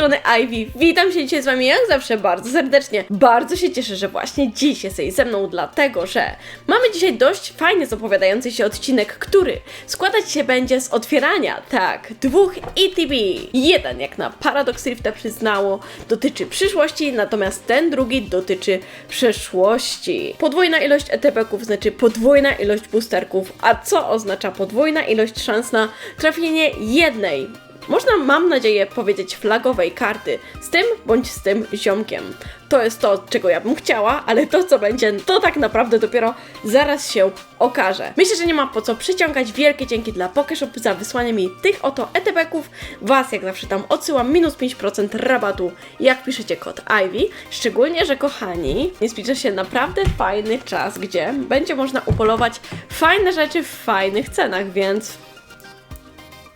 strony Ivy. Witam się dzisiaj z Wami jak zawsze bardzo serdecznie. Bardzo się cieszę, że właśnie dziś jesteś ze mną, dlatego że mamy dzisiaj dość fajnie zapowiadający się odcinek, który składać się będzie z otwierania, tak, dwóch ETB. Jeden, jak na Paradox Rifta przyznało, dotyczy przyszłości, natomiast ten drugi dotyczy przeszłości. Podwójna ilość ETB-ków znaczy podwójna ilość boosterków, a co oznacza podwójna ilość szans na trafienie jednej można, mam nadzieję, powiedzieć flagowej karty z tym bądź z tym ziomkiem. To jest to, czego ja bym chciała, ale to, co będzie, to tak naprawdę dopiero zaraz się okaże. Myślę, że nie ma po co przyciągać. Wielkie dzięki dla Pokeshop za wysłanie mi tych oto ETB-ków. Was, jak zawsze, tam odsyłam minus 5% rabatu, jak piszecie kod Ivy. Szczególnie, że kochani, nie zbliża się naprawdę fajny czas, gdzie będzie można upolować fajne rzeczy w fajnych cenach, więc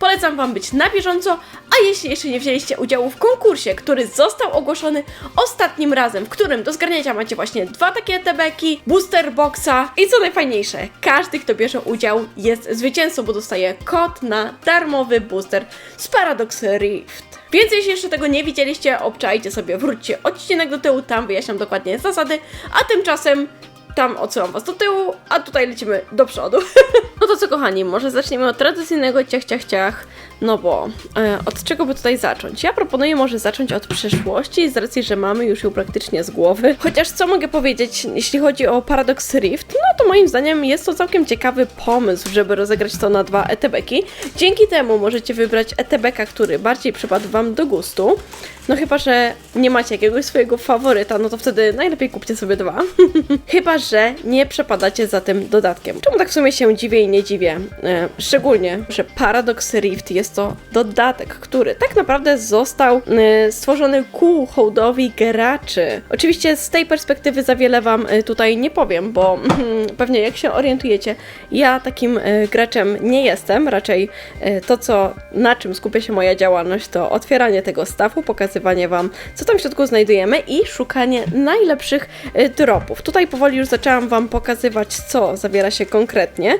Polecam Wam być na bieżąco, a jeśli jeszcze nie wzięliście udziału w konkursie, który został ogłoszony ostatnim razem, w którym do zgarnięcia macie właśnie dwa takie tebeki, booster boxa i co najfajniejsze, każdy kto bierze udział jest zwycięzcą, bo dostaje kod na darmowy booster z Paradox Rift. Więc jeśli jeszcze tego nie widzieliście, obczajcie sobie, wróćcie odcinek do tyłu, tam wyjaśniam dokładnie zasady, a tymczasem tam odsyłam was do tyłu, a tutaj lecimy do przodu. no to co kochani, może zaczniemy od tradycyjnego ciach ciach ciach, no bo e, od czego by tutaj zacząć? Ja proponuję może zacząć od przyszłości, z racji, że mamy już ją praktycznie z głowy. Chociaż co mogę powiedzieć, jeśli chodzi o Paradox Rift, no to moim zdaniem jest to całkiem ciekawy pomysł, żeby rozegrać to na dwa ETB-ki. Dzięki temu możecie wybrać ETB-ka, który bardziej przypadł wam do gustu. No chyba, że nie macie jakiegoś swojego faworyta, no to wtedy najlepiej kupcie sobie dwa. chyba, że nie przepadacie za tym dodatkiem. Czemu tak w sumie się dziwię i nie dziwię? E, szczególnie, że Paradox Rift jest to dodatek, który tak naprawdę został e, stworzony ku hołdowi graczy. Oczywiście z tej perspektywy za wiele Wam e, tutaj nie powiem, bo pewnie jak się orientujecie, ja takim e, graczem nie jestem. Raczej to, co, na czym skupia się moja działalność, to otwieranie tego stawu, pokazywanie Wam, co tam w środku znajdujemy i szukanie najlepszych dropów. Tutaj powoli już zaczęłam Wam pokazywać, co zawiera się konkretnie.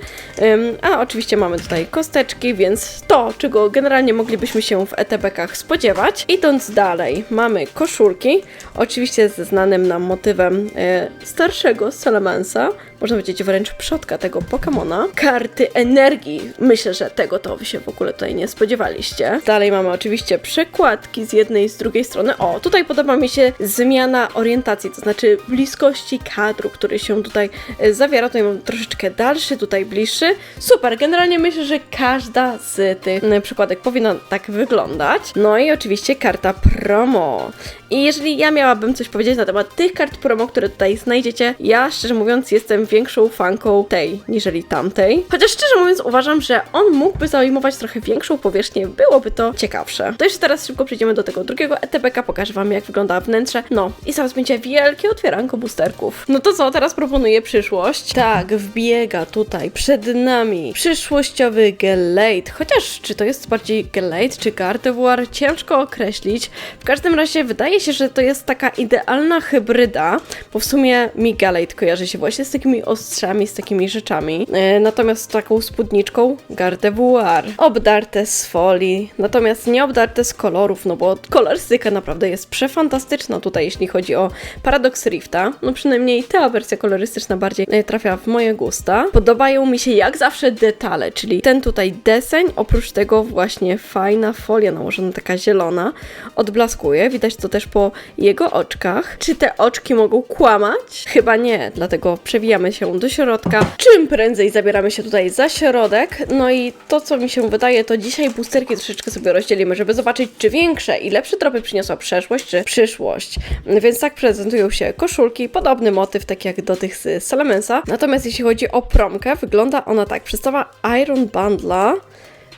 A oczywiście mamy tutaj kosteczki, więc to, czego generalnie moglibyśmy się w ETB-kach spodziewać. Idąc dalej, mamy koszulki, oczywiście ze znanym nam motywem e, starszego Salamansa, można powiedzieć wręcz przodka tego Pokemona. Karty energii, myślę, że tego to wy się w ogóle tutaj nie spodziewaliście. Dalej mamy oczywiście przekładki z jednej i z drugiej strony. O, tutaj podoba mi się zmiana orientacji, to znaczy bliskości kadru, który się tutaj e, zawiera. Tutaj mam troszeczkę dalszy, tutaj bliższy. Super, generalnie myślę, że każda z tych przykładek powinna tak wyglądać. No i oczywiście karta promo. I jeżeli ja miałabym coś powiedzieć na temat tych kart promo, które tutaj znajdziecie, ja szczerze mówiąc jestem większą fanką tej, niżeli tamtej. Chociaż szczerze mówiąc uważam, że on mógłby zajmować trochę większą powierzchnię, byłoby to ciekawsze. To jeszcze teraz szybko przejdziemy do tego drugiego ETB-ka, pokażę wam jak wygląda wnętrze. No i zaraz będzie wielkie otwieranko boosterków. No to co, teraz proponuję przyszłość. Tak, wbiega tutaj przed nami przyszłościowy Gelate. Chociaż czy to jest bardziej Gelate czy Gardevoir, ciężko określić. W każdym razie wydaje się, że to jest taka idealna hybryda, bo w sumie mi Galate kojarzy się właśnie z takimi ostrzami, z takimi rzeczami. E, natomiast z taką spódniczką Gardevoir. Obdarte z folii, natomiast nie obdarte z kolorów, no bo kolorystyka naprawdę jest przefantastyczna tutaj, jeśli chodzi o Paradox Rifta. No przynajmniej ta wersja kolorystyczna bardziej e, trafia w moje gusta. Podobają mi się jak zawsze detale, czyli ten tutaj deseń, oprócz tego właśnie fajna folia nałożona, taka zielona, odblaskuje. Widać to też po jego oczkach. Czy te oczki mogą kłamać? Chyba nie, dlatego przewijamy się do środka. Czym prędzej zabieramy się tutaj za środek. No i to, co mi się wydaje, to dzisiaj boosterki troszeczkę sobie rozdzielimy, żeby zobaczyć, czy większe i lepsze tropy przyniosła przeszłość, czy przyszłość. Więc tak prezentują się koszulki, podobny motyw, tak jak do tych z Salamensa. Natomiast jeśli chodzi o promkę, wygląda ona tak. Przedstawia Iron Bundla.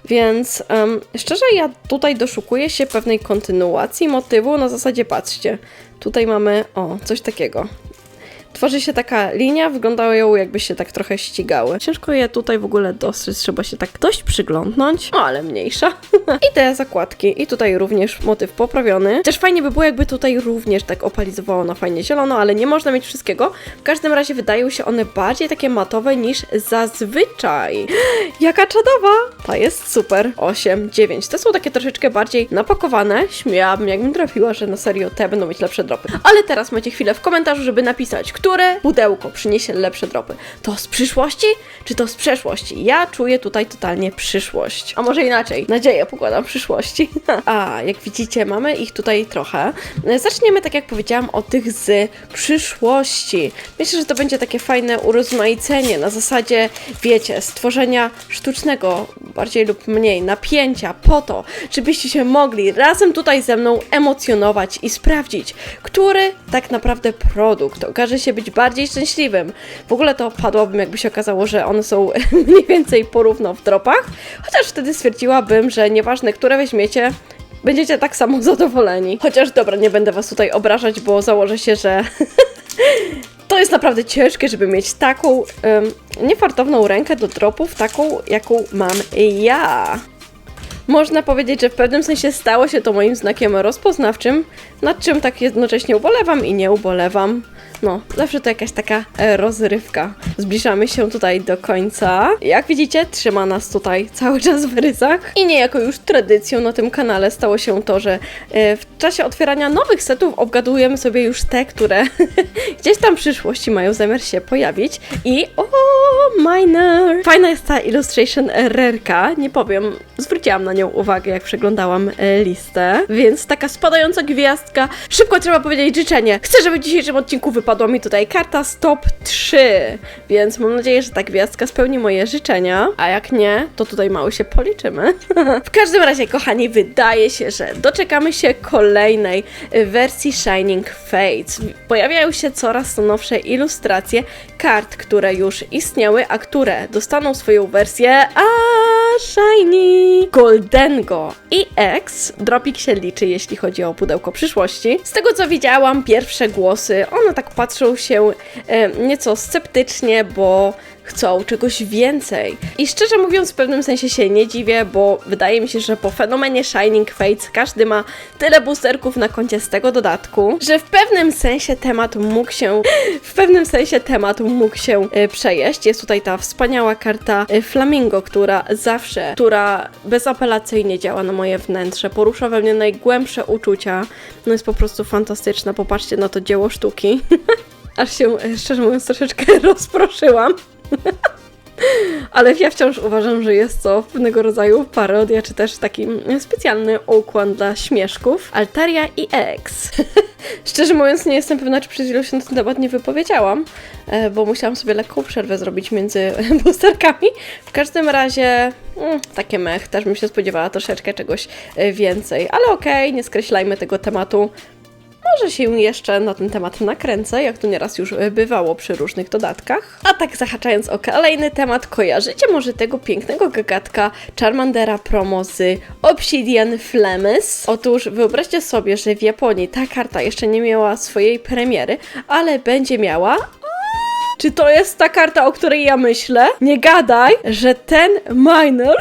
Więc em, szczerze, ja tutaj doszukuję się pewnej kontynuacji motywu. Na zasadzie, patrzcie, tutaj mamy o coś takiego. Tworzy się taka linia, wyglądają jakby się tak trochę ścigały. Ciężko je tutaj w ogóle dostrzec, trzeba się tak dość przyglądnąć, no ale mniejsza. I te zakładki, i tutaj również motyw poprawiony. Też fajnie by było, jakby tutaj również tak opalizowało na fajnie zielono, ale nie można mieć wszystkiego. W każdym razie wydają się one bardziej takie matowe niż zazwyczaj. Jaka czadowa! Ta jest super. 8, 9. Te są takie troszeczkę bardziej napakowane. Śmiałabym, jakbym trafiła, że na serio te będą mieć lepsze dropy. Ale teraz macie chwilę w komentarzu, żeby napisać, które pudełko przyniesie lepsze dropy. To z przyszłości, czy to z przeszłości? Ja czuję tutaj totalnie przyszłość. A może inaczej, nadzieję pokładam przyszłości. A, jak widzicie, mamy ich tutaj trochę. Zaczniemy, tak jak powiedziałam, od tych z przyszłości. Myślę, że to będzie takie fajne urozmaicenie na zasadzie, wiecie, stworzenia sztucznego, bardziej lub mniej, napięcia po to, żebyście się mogli razem tutaj ze mną emocjonować i sprawdzić, który tak naprawdę produkt okaże się być bardziej szczęśliwym. W ogóle to padłabym, jakby się okazało, że one są mniej więcej porówno w dropach, chociaż wtedy stwierdziłabym, że nieważne, które weźmiecie, będziecie tak samo zadowoleni. Chociaż dobra, nie będę was tutaj obrażać, bo założę się, że to jest naprawdę ciężkie, żeby mieć taką um, niefartowną rękę do dropów, taką jaką mam ja. Można powiedzieć, że w pewnym sensie stało się to moim znakiem rozpoznawczym, nad czym tak jednocześnie ubolewam i nie ubolewam. No, zawsze to jakaś taka e, rozrywka. Zbliżamy się tutaj do końca. Jak widzicie, trzyma nas tutaj cały czas w rysach. I niejako już tradycją na tym kanale stało się to, że e, w czasie otwierania nowych setów obgadujemy sobie już te, które gdzieś tam w przyszłości mają zamiar się pojawić. I o, miner! Fajna jest ta illustration rerka, nie powiem, zwróciłam na nią uwagę, jak przeglądałam e, listę. Więc taka spadająca gwiazdka. Szybko trzeba powiedzieć życzenie. Chcę, żeby w dzisiejszym odcinku wypadła mi tutaj karta Stop 3, więc mam nadzieję, że ta gwiazdka spełni moje życzenia, a jak nie, to tutaj mało się policzymy. w każdym razie, kochani, wydaje się, że doczekamy się kolejnej wersji Shining Fates. Pojawiają się coraz nowsze ilustracje kart, które już istniały, a które dostaną swoją wersję a Shiny Goldengo i. Dropik się liczy, jeśli chodzi o pudełko przyszłości. Z tego co widziałam, pierwsze głosy, one tak patrzą się e, nieco sceptycznie, bo chcą czegoś więcej. I szczerze mówiąc, w pewnym sensie się nie dziwię, bo wydaje mi się, że po fenomenie Shining Fates każdy ma tyle boosterków na koncie z tego dodatku, że w pewnym sensie temat mógł się, w pewnym sensie temat mógł się e, przejeść. Jest tutaj ta wspaniała karta e, Flamingo, która zawsze, która bezapelacyjnie działa na moje wnętrze, porusza we mnie najgłębsze uczucia. No jest po prostu fantastyczna. Popatrzcie na to dzieło sztuki. Aż się, e, szczerze mówiąc, troszeczkę rozproszyłam. Ale ja wciąż uważam, że jest to pewnego rodzaju parodia, czy też taki specjalny ukłon dla śmieszków. Altaria i X. Szczerze mówiąc, nie jestem pewna, czy przez chwilę się na ten temat nie wypowiedziałam, e, bo musiałam sobie lekką przerwę zrobić między boosterkami. W każdym razie, mm, takie mech, też bym się spodziewała troszeczkę czegoś e, więcej. Ale okej, okay, nie skreślajmy tego tematu. Może się jeszcze na ten temat nakręcę, jak to nieraz już bywało przy różnych dodatkach. A tak zahaczając o kolejny temat, kojarzycie może tego pięknego gagatka Charmandera promo z Obsidian Flames? Otóż wyobraźcie sobie, że w Japonii ta karta jeszcze nie miała swojej premiery, ale będzie miała czy to jest ta karta, o której ja myślę? Nie gadaj, że ten minor.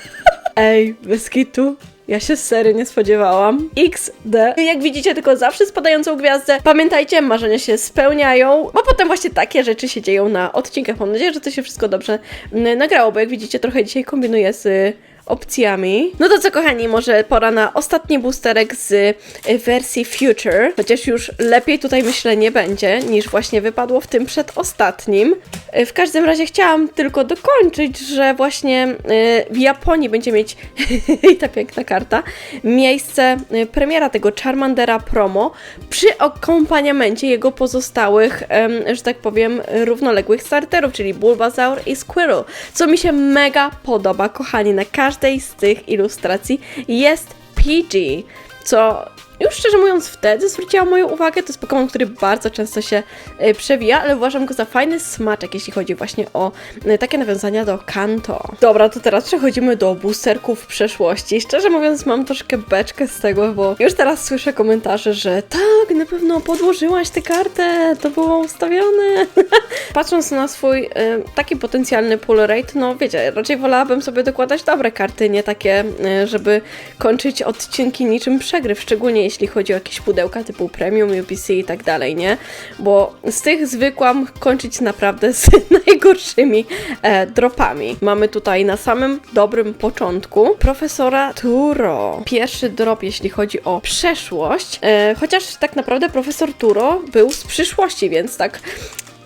Ej, bez kitu. Ja się sery nie spodziewałam. XD. Jak widzicie, tylko zawsze spadającą gwiazdę. Pamiętajcie, marzenia się spełniają, bo potem właśnie takie rzeczy się dzieją na odcinkach. Mam nadzieję, że to się wszystko dobrze mm, nagrało, bo jak widzicie, trochę dzisiaj kombinuję z opcjami. No to co kochani, może pora na ostatni boosterek z y, wersji Future, chociaż już lepiej tutaj myślę nie będzie, niż właśnie wypadło w tym przedostatnim. Y, w każdym razie chciałam tylko dokończyć, że właśnie y, w Japonii będzie mieć ta piękna karta, miejsce premiera tego Charmandera promo przy akompaniamencie jego pozostałych, że tak powiem, równoległych starterów, czyli Bulbasaur i Squirrel, co mi się mega podoba, kochani, na każdym każdej z tych ilustracji jest PG, co Już szczerze mówiąc, wtedy zwróciła moją uwagę. To jest Pokémon, który bardzo często się e, przewija, ale uważam go za fajny smaczek, jeśli chodzi właśnie o e, takie nawiązania do Kanto. Dobra, to teraz przechodzimy do boosterków przeszłości. Szczerze mówiąc, mam troszkę beczkę z tego, bo już teraz słyszę komentarze, że tak, na pewno podłożyłaś tę kartę, to było ustawione. Patrząc na swój e, taki potencjalny pull rate, no wiecie, raczej wolałabym sobie dokładać dobre karty, nie takie, żeby kończyć odcinki niczym przegryw, szczególnie jeśli chodzi o jakieś pudełka typu premium, UPC i tak dalej, nie? Bo z tych zwykłam kończyć naprawdę z najgorszymi e, dropami. Mamy tutaj na samym dobrym początku profesora Turo. Pierwszy drop, jeśli chodzi o przeszłość, e, chociaż tak naprawdę profesor Turo był z przyszłości, więc tak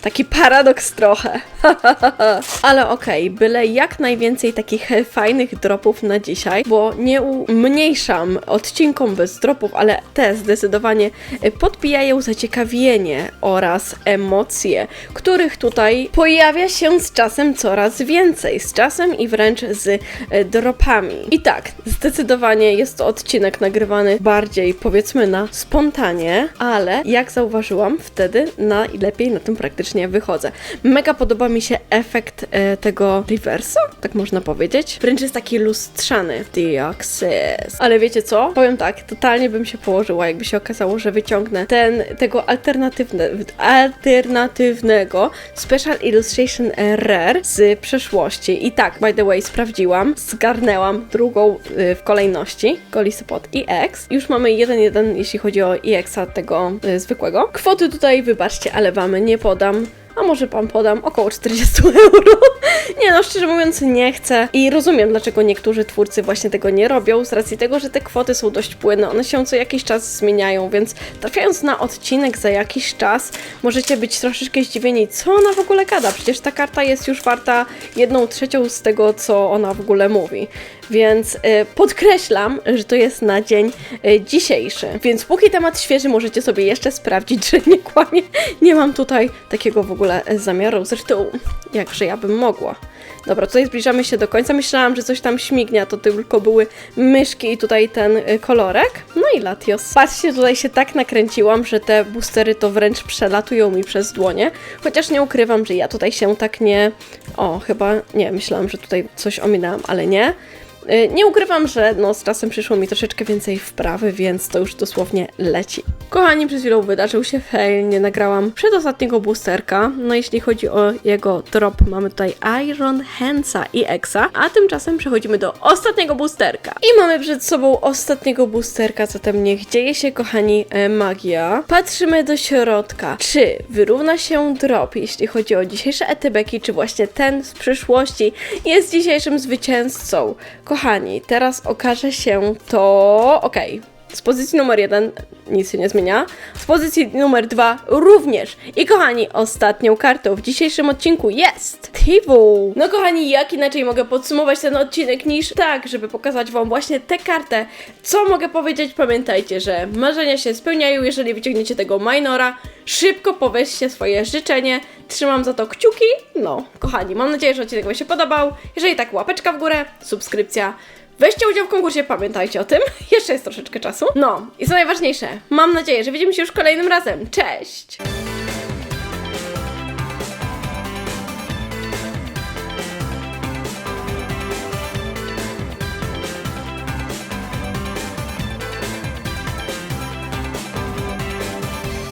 Taki paradoks trochę. Ale okej, byle jak najwięcej takich fajnych dropów na dzisiaj, bo nie umniejszam odcinkom bez dropów, ale te zdecydowanie podbijają zaciekawienie oraz emocje, których tutaj pojawia się z czasem coraz więcej. Z czasem i wręcz z e, dropami. I tak, zdecydowanie jest to odcinek nagrywany bardziej powiedzmy na spontanie, ale jak zauważyłam, wtedy najlepiej na tym praktycznie wychodzę. Mega podoba mi się efekt e, tego reversa, tak można powiedzieć. Wręcz jest taki lustrzany. The Access. Ale wiecie co? Powiem tak, totalnie bym się położyła, jakby się okazało, że wyciągnę ten, tego alternatywne, alternatywnego Special Illustration Rare z przeszłości. I tak, by the way, sprawdziłam, zgarnęłam drugą y, w kolejności, Golisopod EX. Już mamy 1-1, jeśli chodzi o EX-a tego y, zwykłego. Kwoty tutaj, wybaczcie, ale wamy nie podam a może pan podam około 40 euro. nie no, szczerze mówiąc nie chcę i rozumiem, dlaczego niektórzy twórcy właśnie tego nie robią, z racji tego, że te kwoty są dość płynne, one się co jakiś czas zmieniają, więc trafiając na odcinek za jakiś czas, możecie być troszeczkę zdziwieni, co ona w ogóle gada, przecież ta karta jest już warta jedną trzecią z tego, co ona w ogóle mówi. Więc y, podkreślam, że to jest na dzień y, dzisiejszy. Więc póki temat świeży, możecie sobie jeszcze sprawdzić, że nie kłamie. Nie mam tutaj takiego w ogóle zamiaru. Zresztą, jakże ja bym mogła. Dobra, tutaj zbliżamy się do końca. Myślałam, że coś tam śmignia, to tylko były myszki i tutaj ten y, kolorek. No i Latios. Patrzcie, tutaj się tak nakręciłam, że te boostery to wręcz przelatują mi przez dłonie. Chociaż nie ukrywam, że ja tutaj się tak nie... O, chyba... Nie, myślałam, że tutaj coś ominęłam, ale nie. Y, Nie ukrywam, że no, z czasem przyszło mi troszeczkę więcej wprawy, więc to już dosłownie leci. Kochani, przez chwilę wydarzył się fail, nie nagrałam przedostatniego boosterka. No jeśli chodzi o jego drop, mamy tutaj Iron Handsa i Exa, a tymczasem przechodzimy do ostatniego boosterka. I mamy przed sobą ostatniego boosterka, zatem niech dzieje się, kochani, e, magia. Patrzymy do środka. Czy wyrówna się drop, jeśli chodzi o dzisiejsze etybeki, czy właśnie ten z przyszłości jest dzisiejszym zwycięzcą? Kochani, teraz okaże się to. Okej. Z pozycji numer jeden nic się nie zmienia. Z pozycji numer dwa również. I kochani, ostatnią kartą w dzisiejszym odcinku jest Tivu. No kochani, jak inaczej mogę podsumować ten odcinek niż tak, żeby pokazać wam właśnie tę kartę. Co mogę powiedzieć? Pamiętajcie, że marzenia się spełniają, jeżeli wyciągniecie tego minora. Szybko poweźcie swoje życzenie. Trzymam za to kciuki. No, kochani, mam nadzieję, że odcinek wam się podobał. Jeżeli tak, łapeczka w górę, subskrypcja. Weźcie udział w konkursie, pamiętajcie o tym. Jeszcze jest troszeczkę czasu. No i co najważniejsze, mam nadzieję, że widzimy się już kolejnym razem. Cześć!